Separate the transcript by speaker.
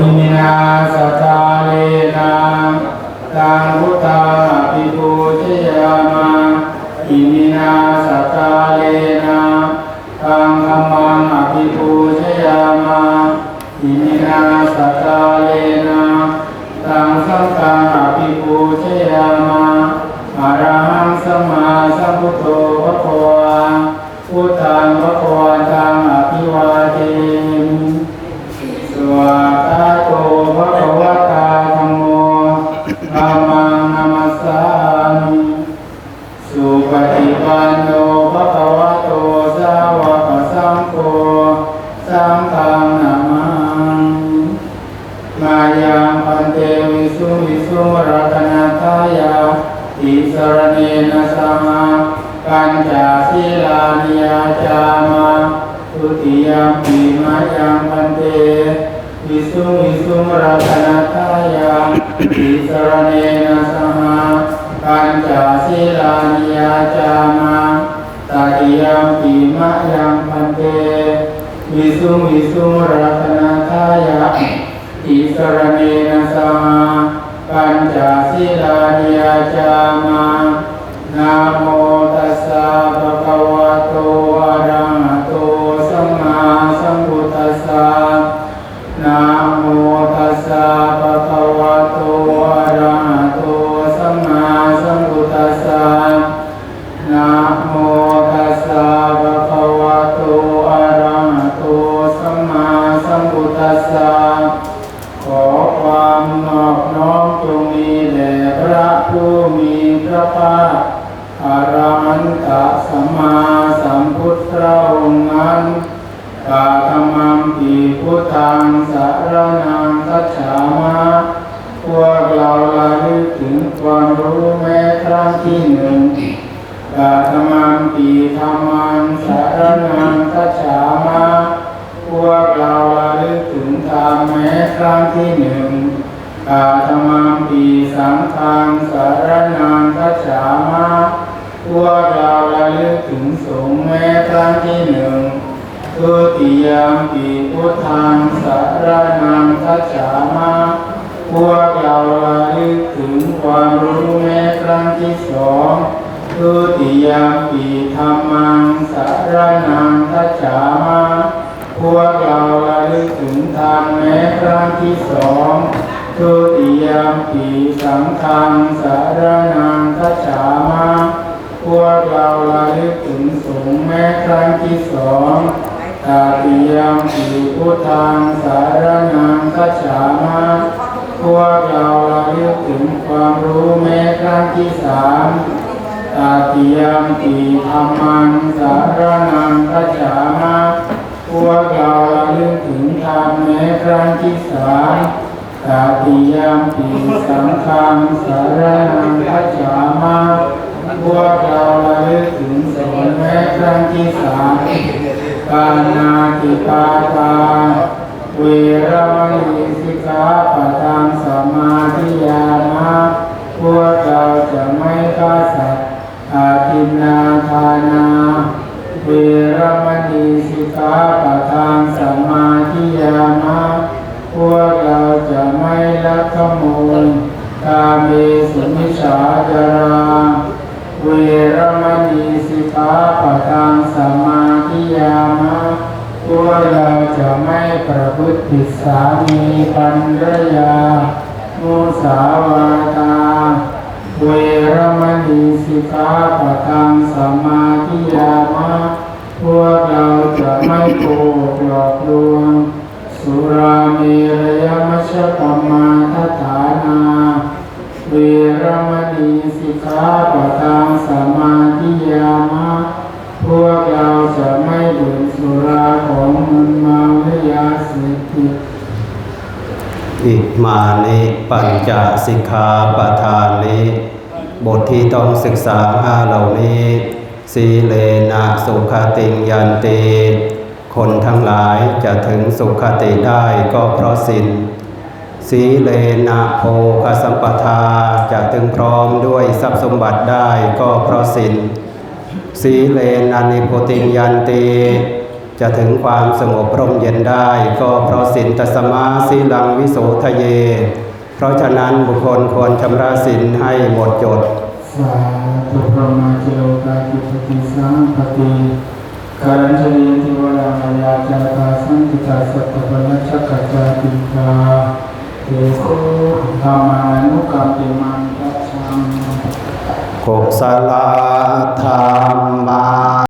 Speaker 1: อิมินาสตาเลนะตังพุทธาปิปูชยามาอิมินาสตาเลนะตังธรรมังอภิปูชยามาอิมินาสตาเลนะตังสังฆังอภิปูชยามาอะรหังสัมมาสัมพุทโธภะคะวาพุทธังภะคะวัน สรเนนะสหปัญจศีลานิยาจามาทุติยมปีมายังพันเตวิสุงวิสุงรัตนาทายาอิสรเนนะสหปัญจศีลานิยาจามาตติยมปีมะยังพันเตวิสุงวิสุงรัตนาทายาอิสรเนนะสห ปัญจศีลานิยาจามานะโมตัสสะภะคะวะโตอะระหะโตสัมมาสัมพุทธัสสะนะโมตัสสะภะคะวะโตอะระหะโตสัมมาสัมพุทธัสสะนะโมตัสสะภะคะวะโตอะระหะโตสัมมาสัมพุทธัสสะ รู้แม้ครั้งที่หนึ่งกาธรรมังปีธรรมังสารนังคัจฉามะพวกเราระลึกถึงธรรมแม้ครั้งที่หนึ่งกาธรรมังปีสังฆังสารนังคัจฉามะพวกเราระลึกถึงสงฆ์แม้ครั้งที่หนึ่งทุติยามปีพุทธัง เราระลึกถึงความรู้แม้ครั้งที่สองทุติยามปีธรรมังสารนังคัจฉามะพวกเราระลึกถึงธรรมแม้ครั้งที่สองทุติยามปีสังฆังสารนังคัจฉามะพวกเราระลึกถึงสงฆ์แม้ครั้งที่สองตาติยมปีพุทธังสารนังคัจฉามะ พวกเราระลึกถึงความรู้แม้ครั้งที่สามตาติยมปีธรรมังสารนังคัจฉามะพวกเราระลึกถึงธรรมแม้ครั้งที่สามตาติยมปีสังฆังสารนังคัจฉามะพวกเราระลึกถึงสงฆ์แม้ครั้งที่สามปานาติปาตาเวรมณีาปะทังสมาธิยามะพวกเราจะไม่ฆ่าสัตว์อาทินนาทานาเวรมณีสิกขาปะทังสมาธิยามะพวกเราจะไม่ลักขโมยกาเมสุมิชาจาราเวรมณีสิกขาปะทังสมาธิยามะพวกเราจะไม่ ประพฤติผิดสามีปัญรยามุสาวาตา เวรมณีสิกขาปะทังสมาธิยามะพวกเราจะไม่โกหกหลอกลวง สุราเมรยมัชฌปมาทฐานา เวรมณีสิกขาปะทังสมาธิยามะ มานิ
Speaker 2: ปัญจสิกขาปทานิบทที่ต้องศึกษาห้าเหล่านี้สีเลนะสุขติยันติคนทั้งหลายจะถึงสุขติได้ก็เพราะสินสีเลนะโภคสัมปทาจะถึงพร้อมด้วยทรัพย์สมบัติได้ก็เพราะสินสีเลนะนิโพติยันติ จะถึงความสงบร่มเย็นได้ ก็เพราะสินตสมาสีลังวิโสทะเย เพราะฉะนั้นบุคคลควรชำระสินให้หมดจด
Speaker 1: สาธุพระมาเจโลกาจิปติสังปติการัญชลีทิวรามายาจาตาสังกิตาสัตตปนัชชกจาติกาเทโสธรรมานุกรรมปิมังกัจฉามิ
Speaker 2: กุศลธรรมา